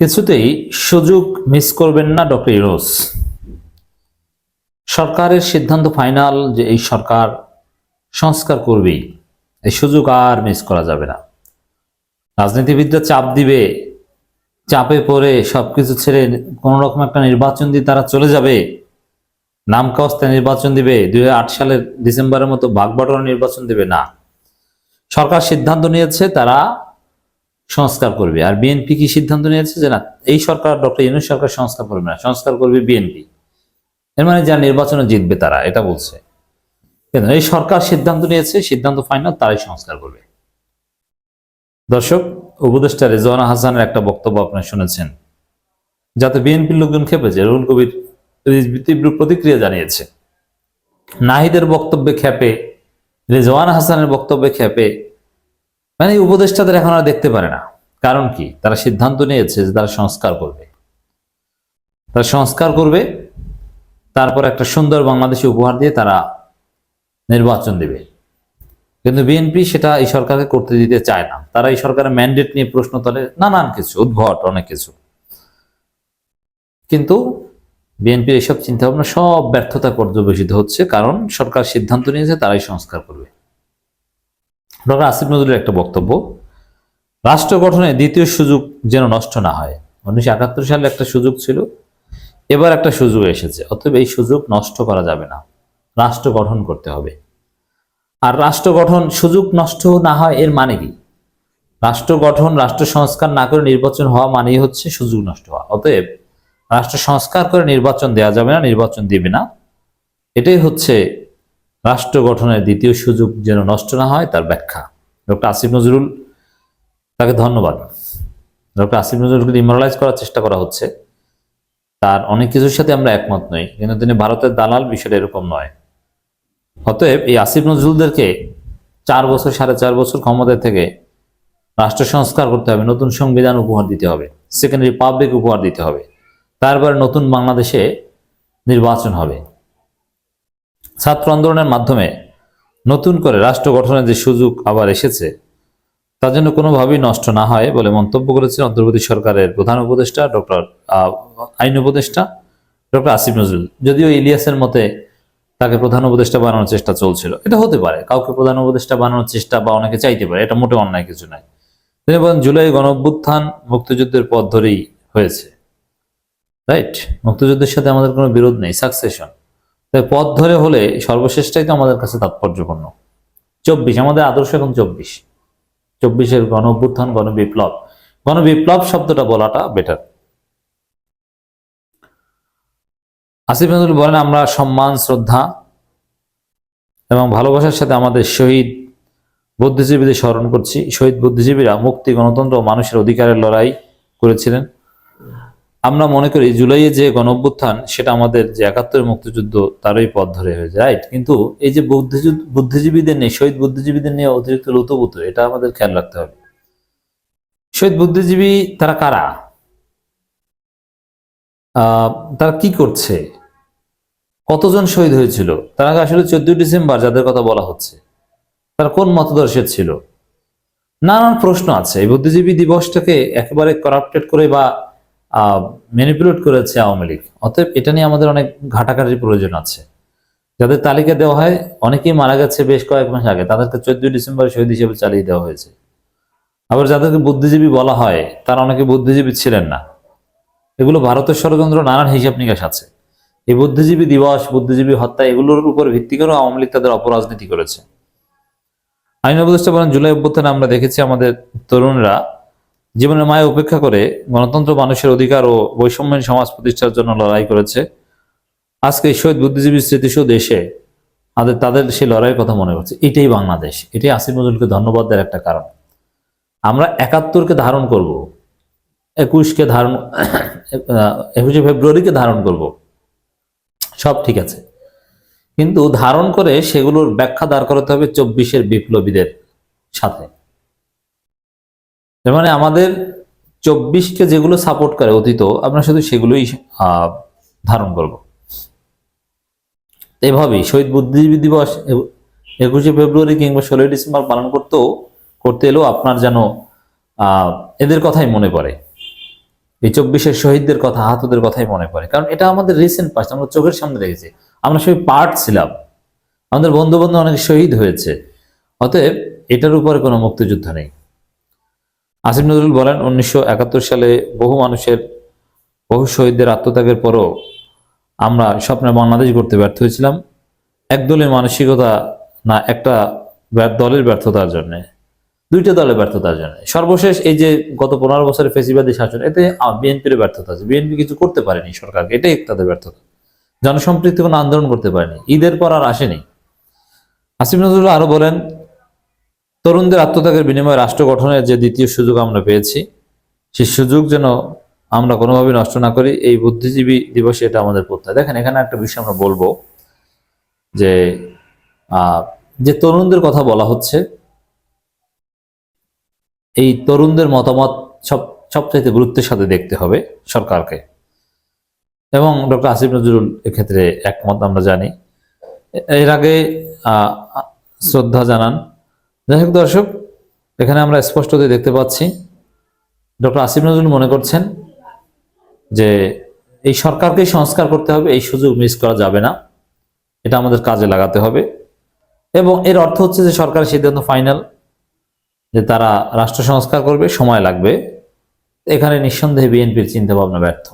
কিছুতেই সুযোগ মিস করবেন না ডক্টর ইউনুস। সরকারের সিদ্ধান্ত ফাইনাল যে এই সরকার সংস্কার করবেই এই সুযোগ আর মিস করা যাবে না। রাজনীতিবিদরা চাপ দিবে, চাপে পড়ে সবকিছু ছেড়ে কোন রকম একটা নির্বাচন দিয়ে তারা চলে যাবে। নাম কাস্তায় নির্বাচন দিবে, দুই হাজার আট সালের ডিসেম্বরের মতো বাগবাটোয়ার নির্বাচন দিবে না। সরকার সিদ্ধান্ত নিয়েছে তারা সংস্কার করবে। আর বিএনপি কি সিদ্ধান্ত নিয়েছে যে না, এই সরকার, ডক্টর ইউনুস সরকার সংস্কার করবে না, সংস্কার করবে বিএনপি। এর মানে যারা নির্বাচনে জিতবে তারা, এটা বলছে। এই সরকার সিদ্ধান্ত নিয়েছে, সিদ্ধান্ত ফাইনাল তারাই সংস্কার করবে। দর্শক, উপদেষ্টা রেজওয়ানা হাসানের একটা বক্তব্য আপনারা শুনেছেন। যাতে বিএনপির লোকজন খেপেছে, রুহুল কবির তীব্র প্রতিক্রিয়া জানিয়েছে। নাহিদের বক্তব্যে খেপে, রেজওয়ান হাসানের বক্তব্যে খেপে মানে এই উপদেষ্টাদের এখন আর দেখতে পারে না। কারণ কি? তারা সিদ্ধান্ত নিয়েছে যে তারা সংস্কার করবে। তারা সংস্কার করবে, তারপর একটা সুন্দর বাংলাদেশে উপহার দিয়ে তারা নির্বাচন দেবে। কিন্তু বিএনপি সেটা এই সরকারকে করতে দিতে চায় না। তারা এই সরকারের ম্যান্ডেট নিয়ে প্রশ্ন তোলে নানান কিছু, উদ্ভট অনেক কিছু। কিন্তু বিএনপির এসব চিন্তা ভাবনা সব ব্যর্থতা পর্যবেসিত হচ্ছে, কারণ সরকার সিদ্ধান্ত নিয়েছে তারাই সংস্কার করবে। ডক্টর আসিফ নজরুলের একটা বক্তব্য, রাষ্ট্র গঠনে দ্বিতীয় সুযোগ যেন নষ্ট না হয়। উনিশশো একাত্তর সালে একটা সুযোগ ছিল, এবার একটা সুযোগ এসেছে, অতএব এই সুযোগ নষ্ট করা যাবে না, রাষ্ট্র গঠন করতে হবে। আর রাষ্ট্র গঠন সুযোগ নষ্ট না হয় এর মানে কি? রাষ্ট্র গঠন রাষ্ট্র সংস্কার না করে নির্বাচন হওয়া মানেই হচ্ছে সুযোগ নষ্ট হওয়া। অতএব রাষ্ট্র সংস্কার করে নির্বাচন দেওয়া যাবে না, নির্বাচন দিবে না। এটাই হচ্ছে রাষ্ট্র গঠনের দ্বিতীয় সুযোগ যেন নষ্ট না হয়, তার ব্যাখ্যা। ডক্টর আসিফ নজরুল তাকে ধন্যবাদ। ডক্টর আসিফ নজরুলকে ইমোরালাইজ করার চেষ্টা করা হচ্ছে, তার অনেক কিছুর সাথে আমরা একমত নই, কিন্তু তিনি ভারতের দালাল বিষয়টা এরকম নয়। অতএব এই আসিফ নজরুলদেরকে চার বছর, সাড়ে চার বছর ক্ষমতায় থেকে রাষ্ট্র সংস্কার করতে হবে, নতুন সংবিধান উপহার দিতে হবে সেকেন্ড রিপাবলিক উপহার দিতে হবে। তারপরে নতুন বাংলাদেশে নির্বাচন হবে। ছাত্র আন্দোলনের মাধ্যমে নতুন করে রাষ্ট্র গঠনের যে সুযোগ আবার এসেছে, তার জন্য কোনোভাবেই নষ্ট না হয় বলে মন্তব্য করেছেন অন্তর্বর্তী সরকারের প্রধান উপদেষ্টা ডক্টর আইন উপদেষ্টা ডক্টর আসিফ নজরুল। যদিও ইলিয়াসের মতে তাকে প্রধান উপদেষ্টা বানানোর চেষ্টা চলছিল। এটা হতে পারে, কাউকে প্রধান উপদেষ্টা বানানোর চেষ্টা বা অনেকে চাইতে পারে, এটা মোটে অন্যায় কিছু নয়। তিনি বলেন, জুলাই গণ অভ্যুত্থান মুক্তিযুদ্ধের পথ ধরেই হয়েছে। রাইট? মুক্তিযুদ্ধের সাথে আমাদের কোনো বিরোধ নেই, সাকসেশন। তাই পথ ধরে হলে সর্বশেষটাই তো আমাদের কাছে তাৎপর্যপূর্ণ। চব্বিশ, আমাদের আদর্শ এখন চব্বিশ। চব্বিশের গণ অভ্যুত্থান গণ বিপ্লব গণ বিপ্লব শব্দটা বলাটা বেটার আসিফ নজরুল বলেন, আমরা সম্মান, শ্রদ্ধা এবং ভালোবাসার সাথে আমাদের শহীদ বুদ্ধিজীবীদের স্মরণ করছি। শহীদ বুদ্ধিজীবীরা মুক্তি, গণতন্ত্র ও মানুষের অধিকারের লড়াই করেছিলেন। আমরা মনে করি জুলাইয়ে যে গণঅভ্যুত্থান, সেটা আমাদের যে একাত্তরের মুক্তিযুদ্ধ, তারই পথ ধরে হয়েছে রাইট কিন্তু এই যে বুদ্ধিযুদ্ধ বুদ্ধিজীবীদের নিয়ে, শহীদ বুদ্ধিজীবীদের নিয়ে অতিরিক্ত লুতপুত এটা আমাদের খেয়াল রাখতে হবে। শহীদ বুদ্ধিজীবী তারা কারা? তারা কি করছে? কতজন শহীদ হয়েছিল? তারা আসলে চোদ্দই ডিসেম্বর যাদের কথা বলা হচ্ছে, তারা কোন মতদর্শের ছিল? নানান প্রশ্ন আছে। এই বুদ্ধিজীবী দিবসটাকে একেবারে করাপ্টেড করে বা ম্যানিপুলেট করেছে আওয়ামী লীগ। অতএব এটা নিয়ে আমাদের অনেক ঘাটাঘাটির প্রয়োজন আছে। যাদের তালিকা দেওয়া হয়, অনেকেই মারা গেছে বেশ কয়েক মাস আগে। তাদেরকে চোদ্দই ডিসেম্বর শহীদ হিসেবে চালিয়ে দেওয়া হয়েছে। আবার যাদেরকে বুদ্ধিজীবী বলা হয়, তারা অনেকে বুদ্ধিজীবী ছিলেন না। এগুলো ভারতের ষড়যন্ত্র, নানান হিসাব নিকাশ আছে। এই বুদ্ধিজীবী দিবস, বুদ্ধিজীবী হত্যা, এগুলোর উপর ভিত্তি করে আওয়ামী লীগ তাদের অপরাজনীতি করেছে। আইন উপদেষ্টা বলেন, জুলাই অভ্যুত্থানে আমরা দেখেছি আমাদের তরুণরা জীবনের মায়া উপেক্ষা করে গণতন্ত্র, মানুষের অধিকার ও বৈষম্যহীন সমাজ প্রতিষ্ঠার জন্য লড়াই করেছে। আজকে শহীদ বুদ্ধিজীবী স্মৃতিসৌধ এসে আমাদের তাদের সেই লড়াইয়ের কথা মনে করছে। এটাই বাংলাদেশ। এটাই আসিফ নজরুলকে ধন্যবাদ দেওয়ার একটা কারণ। আমরা একাত্তরকে ধারণ করব, একুশকে ধারণ একুশে ফেব্রুয়ারিকে ধারণ করব। সব ঠিক আছে। কিন্তু ধারণ করে সেগুলোর ব্যাখ্যা দাঁড় করাতে হবে চব্বিশের বিপ্লবীদের সাথে। মানে আমাদের চব্বিশকে যেগুলো সাপোর্ট করে অতীত, আমরা শুধু সেগুলোই ধারণ করব। এভাবেই শহীদ বুদ্ধিজীবী দিবস একুশে ফেব্রুয়ারি কিংবা ষোলোই ডিসেম্বর পালন করতেও, করতে এলেও আপনার যেন এদের কথাই মনে পড়ে। এই চব্বিশের শহীদদের কথা, আহতদের কথাই মনে পড়ে। কারণ এটা আমাদের রিসেন্ট পাস আমরা চোখের সামনে দেখেছি। আমরা সবাই পার্ট ছিলাম। আমাদের বন্ধু বন্ধু অনেক শহীদ হয়েছে। অতএব এটার উপরে কোনো মুক্তিযুদ্ধ নেই। আসিফ নজরুল বলেন, উনিশশো একাত্তর সালে বহু মানুষের, বহু শহীদদের আত্মত্যাগের পরও আমরা স্বপ্নে বাংলাদেশ করতে ব্যর্থ হয়েছিলাম। একদলের মানসিকতা না একটা দলের ব্যর্থতার জন্য, দুইটা দলের ব্যর্থতার জন্য। সর্বশেষ এই যে গত পনেরো বছরের ফেসিবাদী শাসন, এতে বিএনপির ব্যর্থতা আছে। বিএনপি কিছু করতে পারেনি সরকারকে, এটাই তাদের ব্যর্থতা। জনসম্পৃক্তি কোনো আন্দোলন করতে পারেনি। ঈদের পর আর আসেনি। আসিফ নজরুল আরও বলেন তরুণদের আত্মত্যাগের বিনিময়ে রাষ্ট্র গঠনের যে দ্বিতীয় সুযোগ আমরা পেয়েছি সেই সুযোগ যেন আমরা কোনোভাবে নষ্ট না করি, এই বুদ্ধিজীবী দিবসে এটা আমাদের প্রত্যয়। দেখেন, এখানে একটা বিষয় আমরা বলব যে যে তরুণদের কথা বলা হচ্ছে, এই তরুণদের মতামত সব, সবচাইতে গুরুত্বের সাথে দেখতে হবে সরকারকে। এবং ডক্টর আসিফ নজরুল এক্ষেত্রে একমত, আমরা জানি। এর আগে শ্রদ্ধা জানান যাই হোক দর্শক, এখানে আমরা স্পষ্টতই দেখতে পাচ্ছি। ডক্টর আসিফ নজরুল মনে করছেন যে এই সরকারকেই সংস্কার করতে হবে, এই সুযোগ মিস করা যাবে না। এটা আমাদের কাজে লাগাতে হবে। এবং এর অর্থ হচ্ছে যে সরকারের সিদ্ধান্ত ফাইনাল যে তারা রাষ্ট্র সংস্কার করবে, সময় লাগবে। এখানে নিঃসন্দেহে বিএনপির চিন্তা ভাবনা ব্যর্থ।